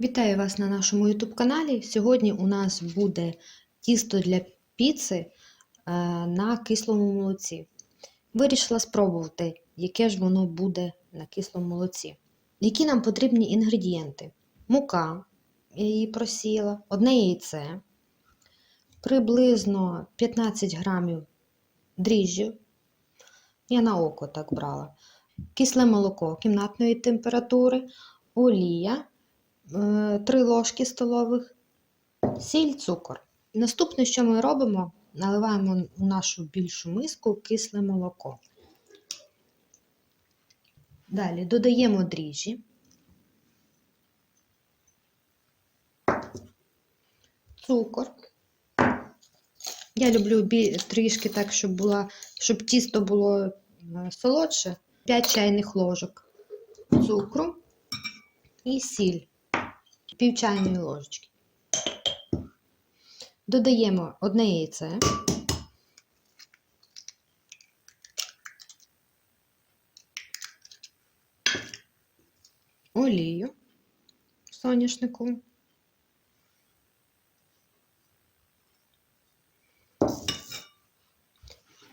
Вітаю вас на нашому YouTube каналі. Сьогодні у нас буде тісто для піци е, на кислому молоці. Вирішила спробувати, яке ж воно буде на кислому молоці. Які нам потрібні інгредієнти? Мука, я її просіла, одне яйце, приблизно 15 грамів дріжджів. Я на око так брала. Кисле молоко кімнатної температури, олія. 3 ложки столових, сіль, цукор. Наступне, що ми робимо, наливаємо у нашу більшу миску кисле молоко. Далі додаємо дріжджі, цукор. Я люблю трішки так, щоб, була, щоб тісто було солодше, 5 чайних ложок цукру і сіль пів чайної ложечки. Додаємо одне яйце. Олію соняшнику.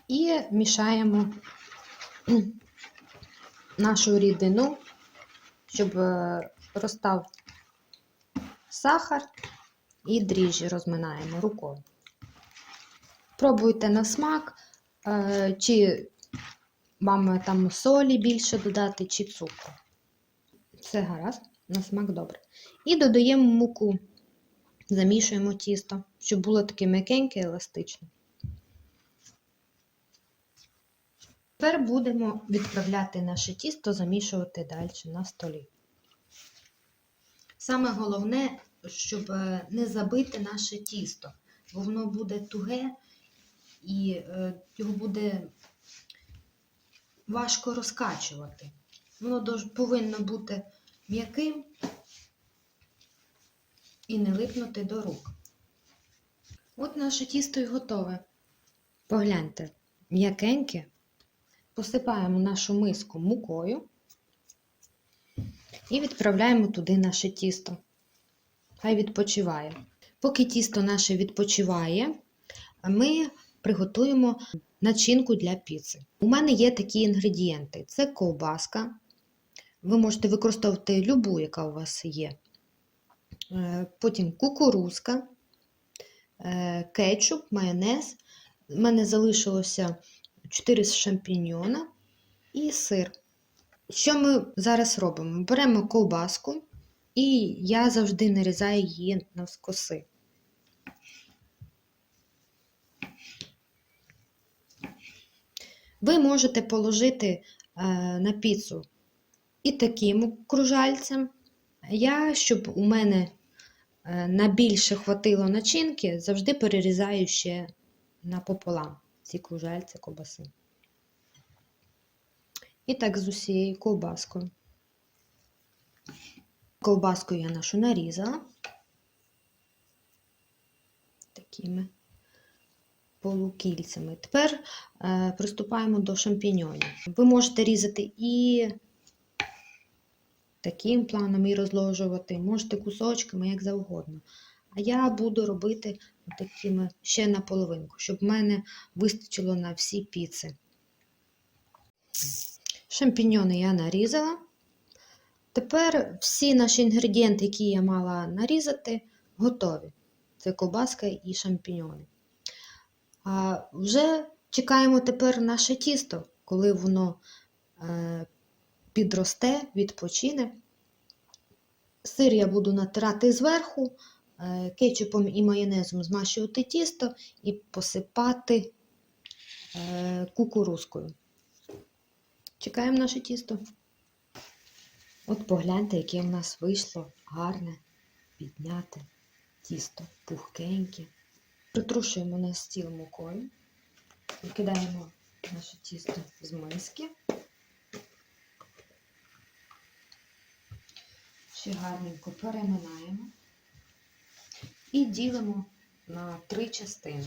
І мішаємо нашу рідину, щоб розстав сахар і дріжджі розминаємо рукою. Пробуйте на смак, е, чи вам там солі більше додати, чи цукру. Все гаразд, на смак добре. І додаємо муку, замішуємо тісто, щоб було таке м'якеньке, еластичне. Тепер будемо відправляти наше тісто, замішувати далі на столі. Саме головне, щоб е, не забити наше тісто, бо воно буде туге і е, його буде важко розкачувати. Воно повинно бути м'яким і не липнути до рук. От наше тісто і готове. Погляньте, м'якеньке. Посипаємо нашу миску мукою. І відправляємо туди наше тісто. Хай відпочиває. Поки тісто наше відпочиває, ми приготуємо начинку для піци. У мене є такі інгредієнти: це ковбаска. Ви можете використовувати любу, яка у вас є. Е, потім кукурузка, е, кетчуп, майонез. У мене залишилося 4 шампіньйона і сир. Що ми зараз робимо? Беремо ковбаску, і я завжди нарізаю її навскоси. Ви можете положити е, на піцу і таким кружальцем. Я, щоб у мене е, на більше хватило начинки, завжди перерізаю ще напополам ці кружальці ковбаси. І так з усією ковбаскою. Ковбаску я нашу нарізала такими полукільцями. Тепер е, приступаємо до шампіньонів. Ви можете різати і таким планом і розложувати, можете кусочками, як завгодно. А я буду робити такими ще на половинку, щоб в мене вистачило на всі піци. Шампіньони я нарізала. Тепер всі наші інгредієнти, які я мала нарізати, готові. Це ковбаска і шампіньони. А Вже чекаємо тепер наше тісто, коли воно е, підросте, відпочине. Сир я буду натирати зверху, е, кетчупом і майонезом змащувати тісто і посипати е, кукурузкою. Чекаємо наше тісто. От погляньте, яке в нас вийшло гарне, підняте тісто, пухкеньке. Притрушуємо на стіл мукою, викидаємо наше тісто з миски. Ще гарненько переминаємо і ділимо на три частини.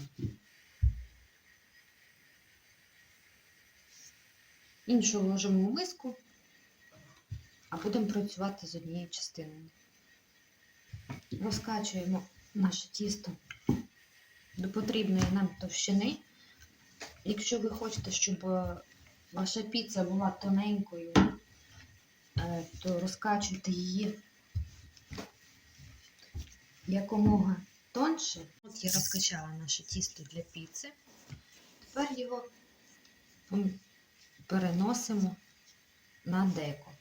Іншу ложимо в миску, а будемо працювати з однією частиною. Розкачуємо наше тісто до потрібної нам товщини. Якщо ви хочете, щоб е, ваша піца була тоненькою, е, то розкачуйте її якомога тонше. От я розкачала наше тісто для піци. Тепер його переносимо на деко.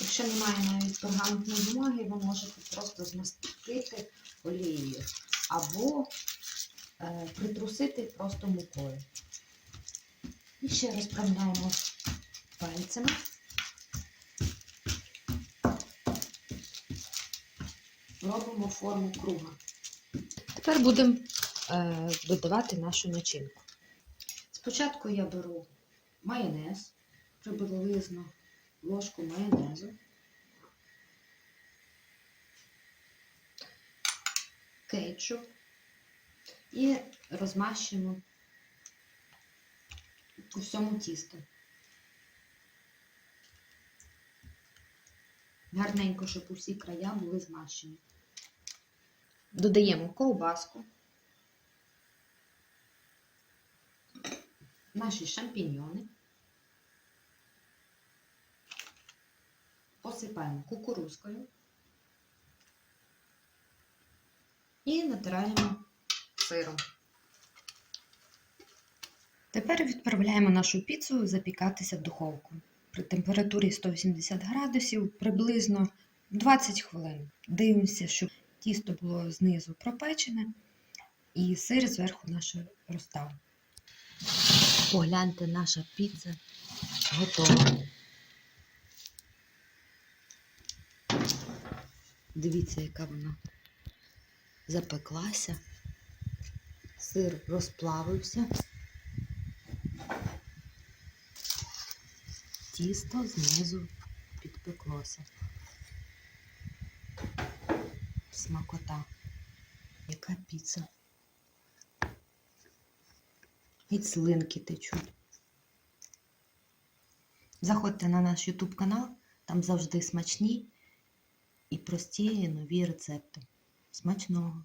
Якщо немає навіть пергаментної бумаги, ви можете просто змастити олією або е, притрусити просто мукою. І ще розправляємо пальцями. Робимо форму круга. Тепер будемо е, додавати нашу начинку. Спочатку я беру майонез, приблизно ложку майонезу, кетчуп і розмащуємо по всьому тісту. Гарненько, щоб усі края були змащені. Додаємо ковбаску, наші шампіньйони, посипаємо кукурузкою і натираємо сиром. Тепер відправляємо нашу піцу запікатися в духовку при температурі 180 градусів приблизно 20 хвилин. Дивимося, щоб тісто було знизу пропечене і сир зверху наш розстав. Погляньте, наша піца готова. Дивіться, яка вона запеклася, сир розплавився. Тісто знизу підпеклося. Смакота. Яка піца? І слинки течуть. Заходьте на наш YouTube канал, там завжди смачні і прості нові рецепти. Смачного!